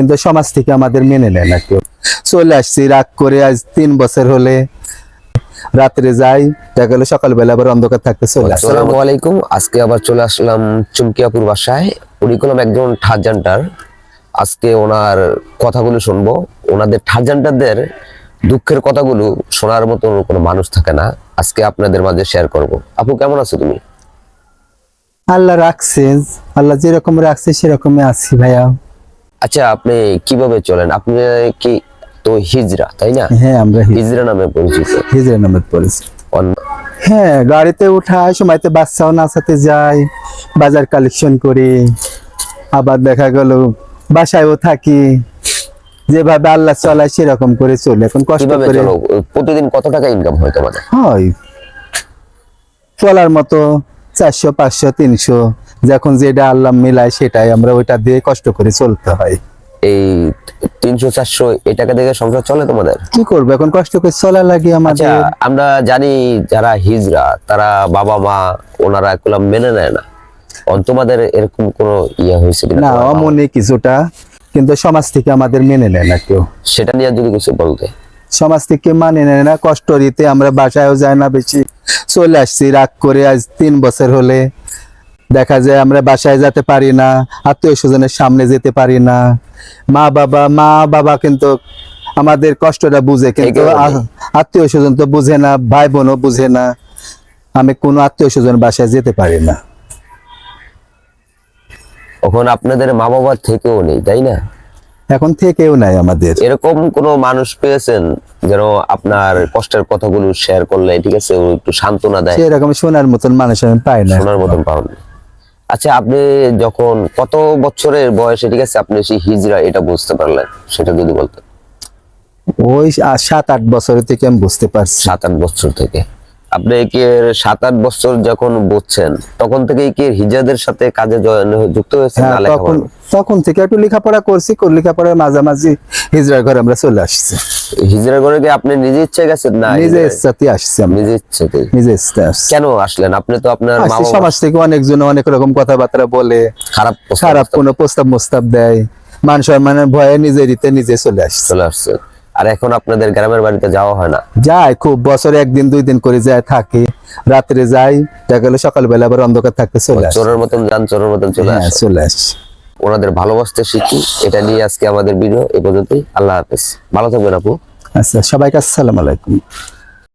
কিন্তু সমাজ থেকে আমাদের মেনে নেয় না কেউ। চলে আসছি রাগ করে আজ তিন বছর হলে রাত্রে যাই দেখা গেলো সকালবেলা আবার অন্ধকার থাকতে চলে আসসালামু আলাইকুম। আজকে আবার চলে আসলাম চুমকিয়াপুর বাসায়। উনি একজন ঠারজান্টার। আজকে ওনার কথাগুলো শুনব। ওনাদের ঠারজান্টারদের দুঃখের কথাগুলো শোনার মতো কোনো মানুষ থাকে না। আজকে আপনাদের মাঝে শেয়ার করব। আপু কেমন আছো তুমি? আল্লাহ রাখছে। আল্লাহ যেরকম রাখছে সেরকমই আছি ভাইয়া। আচ্ছা আপনি কীভাবে চলেন? আপনি কি তো হিজরা তাই না? হ্যাঁ আমরা হিজরা। নামে পরিচিত। নামাজ পড়েছি অন- হ্যাঁ গাড়িতে উঠায় সময়তে বাচ্চাও নাচাতে যাই বাজার কালেকশন করি। আবার দেখা গেল বাসায়ও থাকি। যেভাবে আল্লাহ চলায় সেরকম করে চলে। এখন কষ্ট করে প্রতিদিন কত টাকা ইনকাম হয় তোমাদের? হয়। চলার মতো চারশো পাঁচশো তিনশো যখন যেটা আল্লাহ মিলায় সেটাই আমরা ওইটা দিয়ে কষ্ট করে চলতে হয়। এই তিনশো চারশো এই টাকা থেকে সংসার চলে তোমাদের? কি করব এখন কষ্ট করে চলা লাগে আচ্ছা আমাদের আমরা জানি যারা হিজরা তারা বাবা মা ওনারা এগুলো মেনে নেয় না। তোমাদের এরকম কোনো ইয়ে হয়েছে না অমনি কিছুটা কিন্তু সমাজ থেকে আমাদের মেনে নেয় না কেউ। সেটা নিয়ে যদি কিছু বলতে। সমাজ থেকে মানে নেয় না কষ্ট রীতে আমরা বাসায়ও যায় না বেশি। চলে আসছি রাগ করে আজ তিন বছর হলে। দেখা যায় আমরা বাসায় যেতে পারি না আত্মীয় স্বজনের সামনে যেতে পারি না। মা বাবা মা বাবা কিন্তু আমাদের কষ্টটা বুঝে কিন্তু। আত্মীয় স্বজন তো বুঝে না ভাই বোনও বুঝে না। আমি কোনো আত্মীয় স্বজন বাসায় যেতে পারি না। তখন আপনাদের মা বাবার থেকেও নেই তাই না? এখন থেকেও নাই আমাদের। এরকম কোনো মানুষ পেয়েছেন? যেন আপনার কষ্টের কথাগুলো শেয়ার করলে ঠিক আছে ও একটু সান্ত্বনা দেয়। এরকম শোনার মতন মানুষ আমি পাই না। শোনার মতন পাওয়া। আচ্ছা আপনি যখন কত বছরের বয়সে ঠিক আছে আপনি সেই হিজরা এটা বুঝতে পারলেন? সেটা যদি বলতেন। ওই সাত আট বছর থেকে আমি বুঝতে পারছি। সাত আট বছর থেকে। আপনি কি সাত আট বছর যখন বুঝছেন তখন থেকেই কি হিজাদের সাথে কাজে যুক্ত হয়েছেন হ্যাঁ, তখন তখন থেকে একটু লেখাপড়া করছি করে লেখাপড়ার মাঝামাঝি হিজড়ার ঘরে আমরা চলে আসছি। হিজরা করে কি আপনি নিজে ইচ্ছে গেছেন না নিজে ইচ্ছাতে আসছি আমরা। নিজে ইচ্ছেতেই। নিজে ইচ্ছাতে আসছি। কেন আসলেন? আপনি তো আপনার সমাজ থেকে অনেকজন অনেক রকম কথাবার্তা বলে খারাপ খারাপ কোনো প্রস্তাব। মোস্তাব দেয় মান সম্মানের ভয়ে নিজেরিতে নিজে চলে আসছে। চলে আসছে আর এখন আপনাদের গ্রামের বাড়িতে যাওয়া হয় না। যায় খুব বছরে একদিন দুই দিন করে যায় থাকে। রাত্রে যাই দেখা গেলো সকালবেলা আবার অন্ধকার থাকতে চলে আসে। চোরের মতন যান চোরের মতন চলে হ্যাঁ আসে। চলে আসছে ওনাদের ভালোবাসতে শিখি এটা নিয়ে আজকে আমাদের ভিডিও এ পর্যন্তই। আল্লাহ হাফেজ। ভালো থাকবেন আপু। আচ্ছা সবাইকে আসসালামু আলাইকুম।